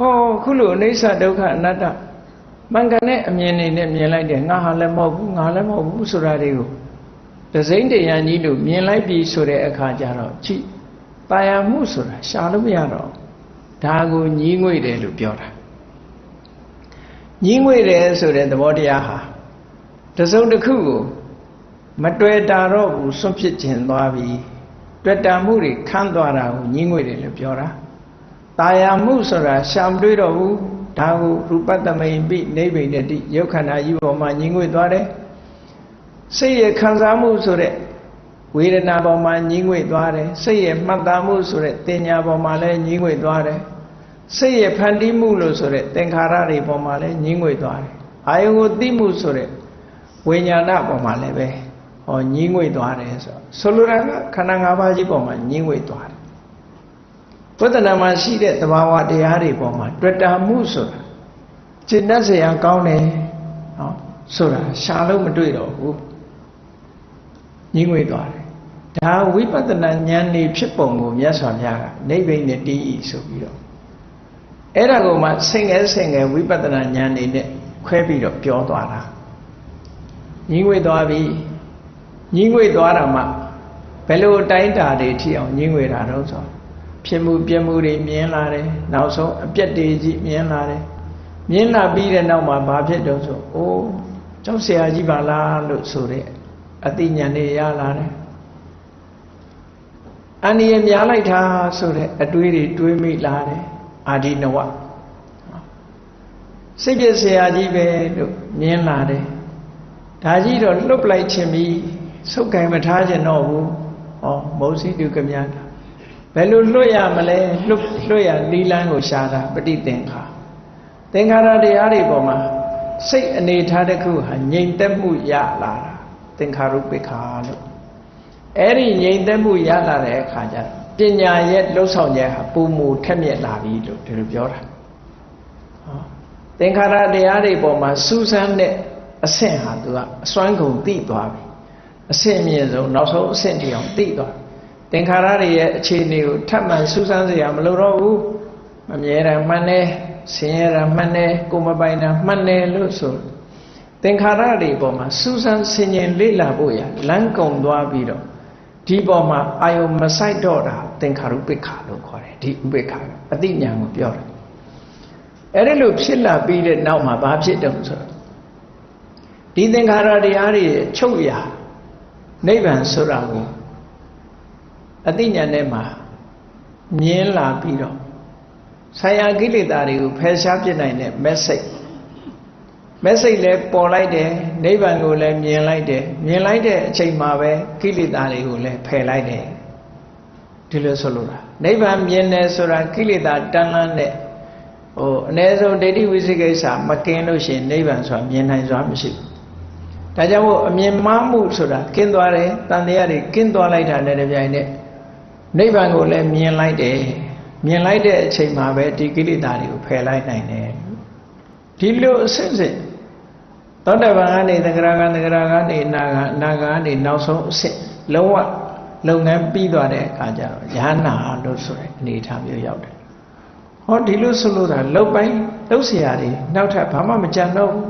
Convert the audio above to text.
ဟောခုလိုအိဋ္ဌဒုက္ခအနတ္တမင်္ဂနဲ့အမြင်နေနဲ့မြင်လိုက်တယ်ငါဟာလည်းမဟုတ်ဘူးငါလည်းမဟုတ်ဘူးဆိုတာတွေကိုဒစိမ့်တရားကြီးလို့မြင်လိုက်ပြီဆိုတဲ့အခါကျတော့ကြည့်တာယာမှုဆိုတာရှာလို့မရတော့ဒါကိုညီးငွေ့တယ်လို့ပြောတာညီးငွေ့တယ်ဆိုတဲ့သဘောတရားဟာတစုံတစ်ခုကိုမတွေ့တာတော့ဘူးစွန့်ဖြစ်ခြင်းသွားပြီတွေ့တာမှုတွေခန်းသွားတာကိုညီးငွေ့တယ်လို့ပြောတာ ตายမှုဆိုတာရှာမတွေ့တော့ဘူးဒါကိုရူပတ္တမိန်ပိနိဗ္ဗိနတိယုတ်ခန္ဓာကြီးပေါ်မှာညီးငွေ့သွားတယ်စိတ်ရဲ့ခံစားမှုဆိုတဲ့ဝေဒနာပေါ်မှာညီးငွေ့သွားတယ်စိတ်ရဲ့မှတ်သားမှုဆိုတဲ့တင်ညာပေါ်မှာလည်းညီးငွေ့သွားတယ်စိတ်ရဲ့ဖန်တီးမှုလို့ဆိုတဲ့သင်္ခါရတွေပေါ်မှာလည်းညီးငွေ့သွားတယ်အာယုံကိုသိမှုဆိုတဲ့ဝိညာဏပေါ်မှာလည်းပဲဟောညီးငွေ့သွားတယ်ဆိုဆိုလိုတာကခန္ဓာ၅ပါးကြီးပေါ်မှာညီးငွေ့သွားတယ် ဝတ္တနာမှာရှိတဲ့သဘာဝတရားတွေပေါ်မှာတွေ့တာမှုဆိုတာစိတ်နှက်စရာကောင်းတယ်နော်ဆိုတာရှာလို့မတွေ့တော့ဘူးညှိငွေသွားတယ်ဒါဝိပဿနာဉာဏ်နေဖြစ်ပုံကိုမြတ်စွာဘုရားကနိဗ္ဗိန်နဲ့တည်ဤဆိုပြီးတော့အဲ့ဒါကိုမှဆင်ငယ်ဆင်ငယ်ဝိပဿနာဉာဏ်နေနဲ့ခွဲပြီးတော့ပြောသွားတာညှိငွေသွားပြီညှိငွေသွားတာမှဘယ်လိုတိုင်းတာတွေထီအောင်ညှိငွေတာတော့ဆိုတော့ ဖြစ်မှုပြမှုတွေမြင်လာတယ်နောက်ဆုံးအပြက်တွေကြီးမြင်လာတယ်မြင်လာပြီးတဲ့နောက်မှာဘာဖြစ်တော့ဆိုအိုးကျောင်းဆရာကြီးပါလားလို့ဆိုတဲ့အသိဉာဏ်တွေရလာတယ်အန္တရာယ်များလိုက်တာဆိုတဲ့အတွေးတွေတွေးမိလာတယ်အာဒီနဝစိတ်ပြဆရာကြီးပဲလို့မြင်လာတယ်ဒါကြီးတော့လွတ်ပလိုက်ခြင်းပြီးစုပ်ကင်မထားခြင်းတော့ဘူးဟောမုံစီတုကမြတ် ဘယ်လိုလွတ်ရမလဲလွတ်လွတ်ရနီလန်းကိုရှာတာပฏิသင်္ခါသင်္ခါရတရားတွေပေါ်မှာစိတ်အနေထားတစ်ခုဟာငြိမ်သက်မှုရလာတာသင်္ခါရုပ္ပခါလို့အဲ့ဒီငြိမ်သက်မှုရလာတဲ့အခါကျပညာရဲ့လှုပ်ဆောင်ချက်ဟာပုံမူထက်မြက်လာပြီလို့ဒီလိုပြောတာဟောသင်္ခါရတရားတွေပေါ်မှာစူးစမ်းတဲ့အဆင့်ဟာသူကအစွမ်းကုန်သိသွားပြီအဆင့်အမြင့်ဆုံးနောက်ဆုံးအဆင့်တည်းအောင်သိသွား သင်္ခါရတွေရဲ့အခြေအနေကိုထပ်မံစူးစမ်းစရာမလိုတော့ဘူးမမြဲတာမှန်တယ်ဆင်းရဲတာမှန်တယ်ကိုမပိုင်တာမှန်တယ်လို့ဆိုသင်္ခါရတွေပေါ်မှာစူးစမ်းဆင်ခြင်လေ့လာဖို့ရလမ်းကုန်သွားပြီးတော့ဒီပေါ်မှာအာယုံမဆိုင်တော့တာသင်္ခါရုပ္ပခါလို့ခေါ်တယ်ဒီဥပ္ပခါအတိညာကိုပြောတယ်အဲ့ဒီလိုဖြစ်လာပြီးတဲ့နောက်မှာဘာဖြစ်တုံဆိုတော့ဒီသင်္ခါရတရားတွေချုပ်ရာနိဗ္ဗာန်ဆိုတာကို အတိညာနဲ့မှာမြင်လာပြီးတော့ဆာယကိလေသာတွေကိုဖယ်ရှားပြစ်နိုင်တဲ့ message message လည်းပေါ်လိုက်တယ်နိဗ္ဗာန်ကိုလည်းမြင်လိုက်တယ်မြင်လိုက်တဲ့အချိန်မှာပဲကိလေသာတွေကိုလည်းဖယ်လိုက်တယ်ဒီလိုဆိုလိုတာနိဗ္ဗာန်မြင်တယ်ဆိုတာကိလေသာတန်းလန်းတဲ့ဟိုအ ਨੇ ဆုံးဒိဋ္ဌိဝိသိကိစ္စမကင်းလို့ရှိရင်နိဗ္ဗာန်ဆိုတာမြင်နိုင်စွာမရှိဘူးဒါကြောင့်မို့အမြင်မှားမှုဆိုတာကင်းသွားတယ်တန်တရားတွေကင်းသွားလိုက်တာနဲ့တပြိုင်နက် နိဗ္ဗာန်ကိုလည်းမြင်လိုက်တယ်မြင်လိုက်တဲ့အချိန်မှာပဲဒီကိလေသာတွေကိုဖယ်လိုက်နိုင်တယ်ဒီလိုအစစ်စစ်သောတပန်ကနေသဂရကသဂရကနေနာကအနာကကနေနောက်ဆုံးအစစ်လုံးဝလုပ်ငန်းပြီးသွားတဲ့အခါကျတော့ယဟနာလို့ဆိုတဲ့အနေအထားမျိုးရောက်တယ်ဟောဒီလိုဆိုလို့တာလှုပ်ပိုင်းလှုပ်เสียရတွေနောက်ထပ်ဘာမှမကြံတော့ဘူး